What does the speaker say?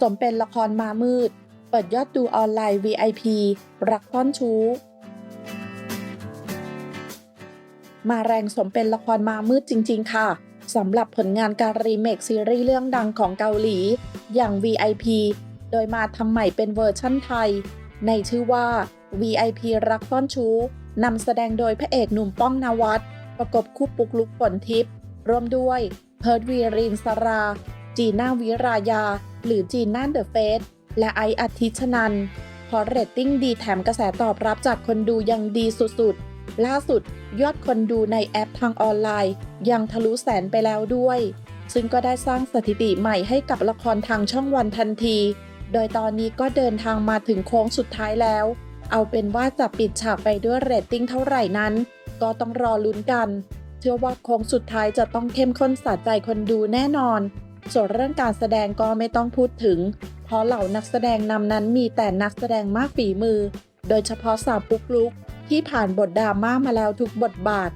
สมเป็นละครมามืด เปิดยอดดูออนไลน์ VIP รักซ่อนชู้ มาแรงสมเป็นละครมามืดจริง ๆ ค่ะสำหรับผลงานการรีเมคซีรีส์เรื่องดังของเกาหลี อย่าง VIP โดยมาทำใหม่เป็นเวอร์ชั่นไทย ในชื่อว่า VIP รักซ่อนชู้นำแสดงโดยพระเอกหนุ่มป้องนวัด ประกบคู่ปุกลุกฝนทิพย์ร่วมด้วย เพิร์ดวีรินสรา จีน่าวิรายา หรือจีน่าเดอะเฟสและไออาทิชนันพอเรตติ้งดีแถมกระแสตอบรับจากคนดูยังดีสุดๆ ล่าสุดยอดคนดูในแอปทางออนไลน์ ยังทะลุแสนไปแล้วด้วย ซึ่งก็ได้สร้างสถิติใหม่ให้กับละครทางช่องวันทันที โดยตอนนี้ก็เดินทางมาถึงโค้งสุดท้ายแล้ว เอาเป็นว่าจะปิดฉากไปด้วยเรตติ้งเท่าไหร่นั้น ก็ต้องรอลุ้นกัน เชื่อว่าโค้งสุดท้ายจะต้องเข้มข้นสะใจคนดูแน่นอน ส่วนเรื่องการแสดงก็ไม่ต้องพูดถึง เพราะเหล่านักแสดงนำนั้นมีแต่นักแสดงมากฝีมือ โดยเฉพาะสาวปุ๊กลุก ที่ผ่านบทดราม่ามาแล้วทุกบทบาท